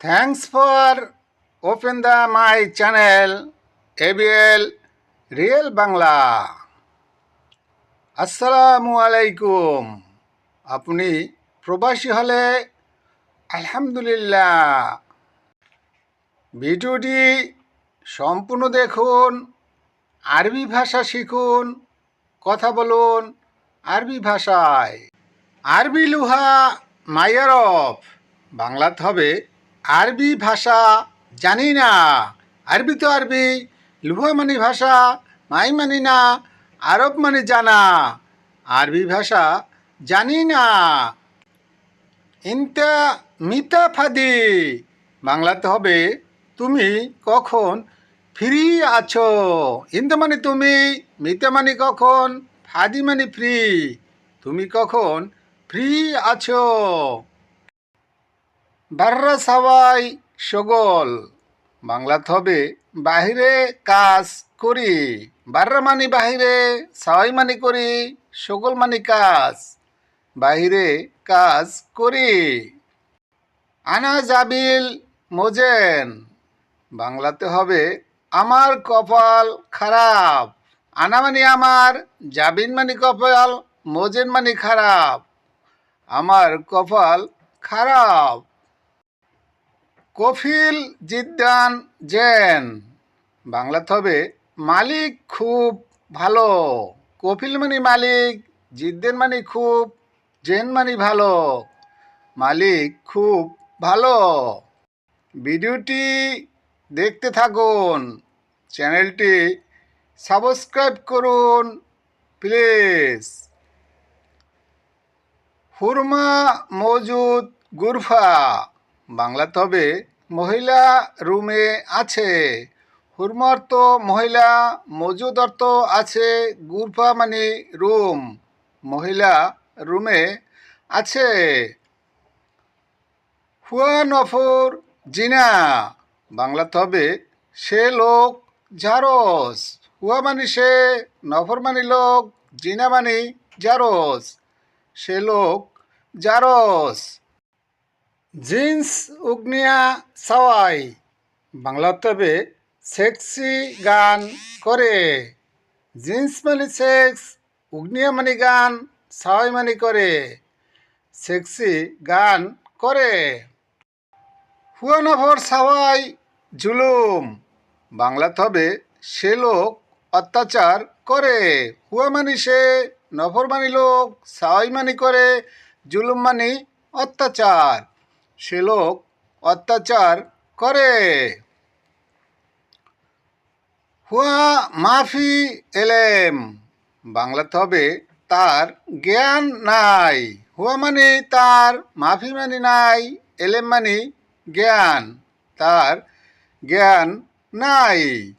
Thanks for open the my channel ABL Real Bangla. আসসালামু আলাইকুম আপনি প্রবাসী হলে আলহামদুলিল্লাহ ভিডিওটি সম্পূর্ণ দেখুন, আরবি ভাষা শিখুন, কথা বলুন আরবি ভাষায়। আরবি লুহা মায়ারফ বাংলাতে হবে আরবি ভাষা জানি না। আরবি তো আরবি, লুহা মানে ভাষা, মাই মানি না, আরব মানে জানা। আরবি ভাষা জানি না। ইনতা মিতা ফাদি। বাংলাতে হবে, তুমি কখন ফ্রি আছো? ইনতা মানে তুমি, মিতা মানে কখন, ফাদি মানে ফ্রি। তুমি কখন ফ্রি আছো? বাররা সবাই সগল। বাংলাতে হবে বাহিরে কাজ করি। বাররা মানি বাহিরে, সবাই মানি করি, সগল মানি কাজ। বাহিরে কাজ করি। আনা জাবিল মোজেন, বাংলাতে হবে আমার কপাল খারাপ। আনা মানে আমার, জাবিন মানে কপাল, মোজেন মানে খারাপ। আমার কপাল খারাপ। কফিল জিদ্দান জেন। বাংলাতে হবে মালিক খুব ভালো। কফিল মানে মালিক, জিদ্দেন মানে খুব, জেন মানে ভালো। মালিক খুব ভালো। ভিডিওটি দেখতে থাকুন। চ্যানেলটি সাবস্ক্রাইব করুন, প্লিজ। হুরমা মজুদ গুরফা। বাংলাতে হবে, মহিলা রুমে আছে। হুরমা অর্থ মহিলা মজুদ অর্থ আছে, গুরফা মানে রুম, মহিলা রুমে আছে। হুয়া নফর জিনা, বাংলাতে হবে সে লোক জারস। হুয়া মানে সে, নফর মানে লোক, জিনা মানে জারস। সে লোক জারস। জিন্স উগনিয়া সাওয়াই। বাংলাতে হবে, সেক্সি গান করে। জিন্স মানে সেক্স, উগনিয়া মানে গান, সাওয়াই মানে করে। সেক্সি গান করে। হুয়ানভর সাওয়াই, জুলুম। বাংলাতে হবে, সে লোক অত্যাচার করে। হুয়া মানি সে নফর মানি লোক, সাওয়াই মানি করে। জুলুম মানি অত্যাচার। সে লোক অত্যাচার করে। হুয়া মাফি এলেম। বাংলাতে হবে তার জ্ঞান নাই। হুয়া মানে তার, মাফি মানে নাই, এলেম মানে জ্ঞান, তার জ্ঞান নাই।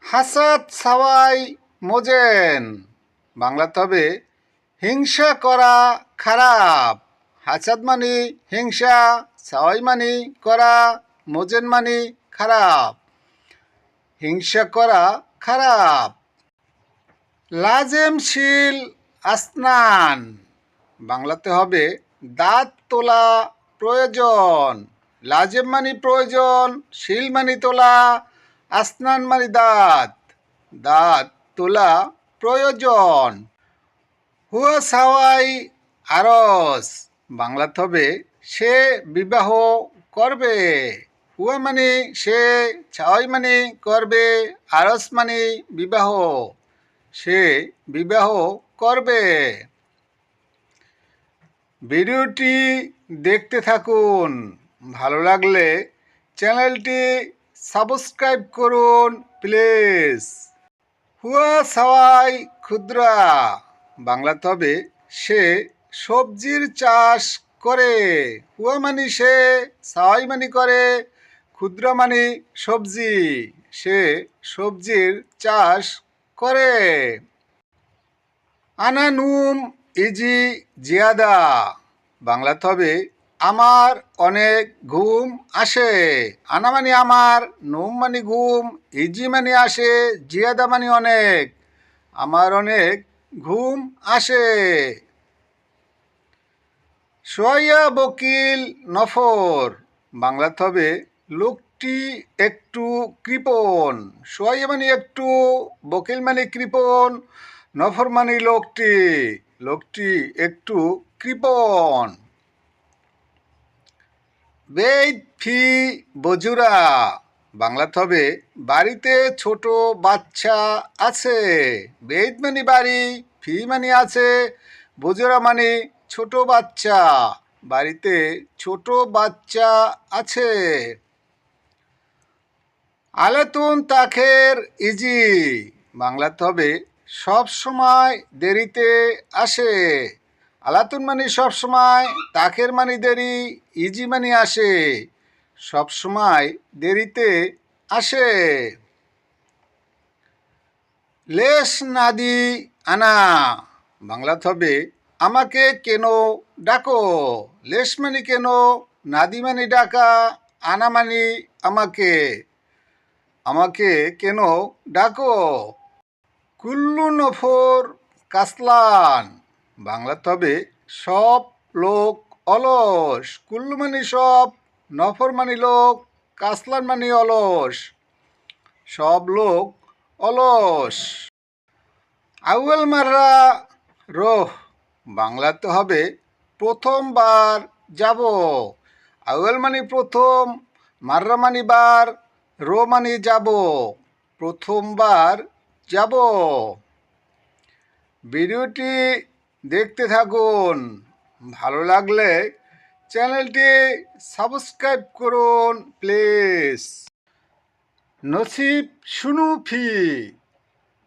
হাসাদ সাওয়াই মোজেন। বাংলাতে হবে হিংসা করা খারাপ। হাসাদ মানে হিংসা, সাওয়াই মানে করা, মোজেন মানে খারাপ। হিংসা, করা, খারাপ। লাজেম শিল আসনান। বাংলাতে হবে দাঁত তোলা প্রয়োজন। লাজেম মানি প্রয়োজন, শিল মানি তোলা, আসনান মানি দাঁত। দাঁত তোলা প্রয়োজন। হুয়া সাওয়াই আরস। বাংলাতে হবে সে বিবাহ করবে হুয়া মানে সে ছাওয়াই মানে করবে, আরস মানে বিবাহ, সে বিবাহ করবে। ভিডিওটি দেখতে থাকুন, ভালো লাগলে চ্যানেলটি সাবস্ক্রাইব করুন, প্লিজ। হুয়া সাওয়াই ক্ষুদ্রা। বাংলাতে হবে সে সবজির চাষ করে হুয়া মানি সে সাওয়াই মানি করে, ক্ষুদ্র মানি সবজি, সে সবজির চাষ করে। আনানুম ইজি, জিয়াদা। বাংলা তবে আমার অনেক ঘুম আসে। আনা মানে আমার, নুম মানে ঘুম, ইজি মানে আসে, জিয়াদা মানে অনেক। আমার অনেক ঘুম আসে। সোয়া বকিল নফর। বাংলাতে হবে লোকটি একটু কৃপণ। সোয়াইয়া মানে একটু, বকিল মানে কৃপণ, নফর মানে লোকটি। লোকটি একটু কৃপণ। বেদ ফি বজুরা। বাংলাতে হবে বাড়িতে ছোট বাচ্চা আছে। বেদ মানে বাড়ি, ফি মানে আছে, বজুরা মানে ছোট বাচ্চা। বাড়িতে ছোট বাচ্চা আছে। আলেতুন তাখের ইজি। বাংলাতে হবে, সব সময় দেরিতে আসে। আলাতুন মানে সব সময়, তাখের মানে দেরি, ইজি মানে আসে। সব সময় দেরিতে আসে। লেস নাদি আনা। বাংলাতে হবে আমাকে কেন ডাকো? লেশ মানে কেন? নাদি মানে ডাকা? আনা মানে আমাকে? আমাকে কেন ডাকো? কুল্লু নফর কাসলান। বাংলাতে তবে সব লোক অলস। কুল্লু মানে সব, নফর মানে লোক, কাসলান মানে অলস। সব লোক অলস। আউয়াল মাররা রোহ। বাংলাতে হবে প্রথমবার যাব। আউয়াল মানে প্রথম, মাররা মানে বার, রো মানে যাব। প্রথমবার যাব। ভিডিওটি দেখতে থাকুন। ভালো লাগলে চ্যানেলটি সাবস্ক্রাইব করুন, প্লিজ। নসিব শুনু ফি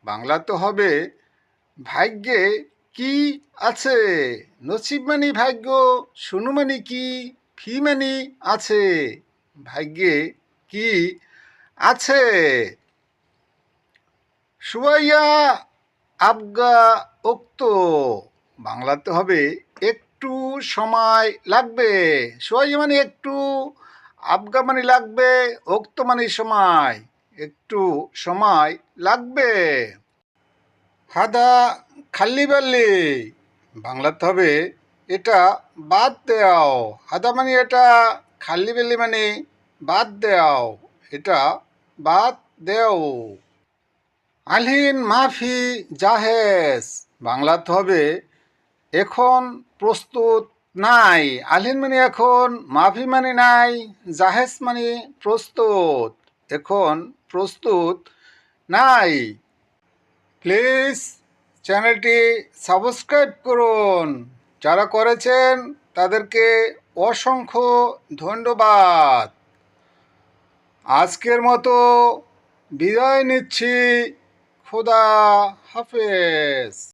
বাংলাতে হবে ভাগ্যে কি আছে? নসিব মানে ভাগ্য মানে কি, ফি মানে আছে। ভাগ্যে কি আছে? সুবাইয়া আবগা উক্ত। বাংলাতে হবে একটু সময় লাগবে। সুবাইয়া মানে একটু, আবগা মানে লাগবে, উক্ত মানে সময়, একটু সময় লাগবে। হাদা খাল্লি বাল্লি বাংলাতে হবে এটা বাদ দেও হাদা মানে এটা খাল্লি বেল্লি মানে বাদ দেও এটা বাদ দেও। আলহিন মাফি জাহেজ বাংলাতে হবে এখন প্রস্তুত নাই। আলহিন মানে এখন, মাফি মানে নাই জাহেজ মানে প্রস্তুত। এখন প্রস্তুত নাই। প্লিজ চ্যানেলটি সাবস্ক্রাইব করুন। যারা করেছেন তাদেরকে অসংখ্য ধন্যবাদ। আজকের মতো বিদায় নিচ্ছি। খোদা হাফেজ।